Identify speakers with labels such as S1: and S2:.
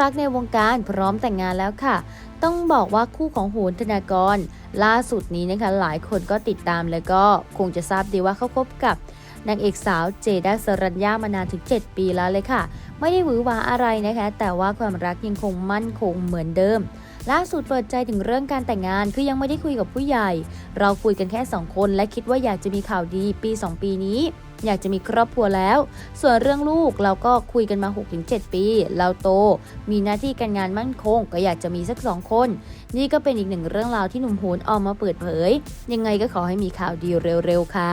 S1: รักในวงการพร้อมแต่งงานแล้วค่ะ ต้องบอกว่าคู่ของโหนธนากร ล่าสุดนี้นะคะหลายคนก็ติดตามแล้วก็คงจะทราบดีว่าเขาคบกับนางเอกสาวเจดาสรัญญามานานถึง 7 ปีแล้วเลยค่ะ ไม่ได้หวือหวาอะไรนะคะ แต่ว่าความรักยังคงมั่นคงเหมือนเดิม ล่าสุดเปิดใจถึงเรื่องการแต่งงานคือยังไม่ได้คุยกับผู้ใหญ่ เราคุยกันแค่ 2 คน และคิดว่าอยากจะมีข่าวดีปี 2 ปีนี้ อยากจะมีครอบครัวแล้ว ส่วนเรื่องลูกเราก็คุยกันมา 6-7 ปี เราโต มีหน้าที่การงานมั่นคง ก็อยากจะมีสักสองคน นี่ก็เป็นอีกหนึ่งเรื่องราวที่หนุ่มโหนออกมาเปิดเผย ยังไงก็ขอให้มีข่าวดีเร็วๆ ค่ะ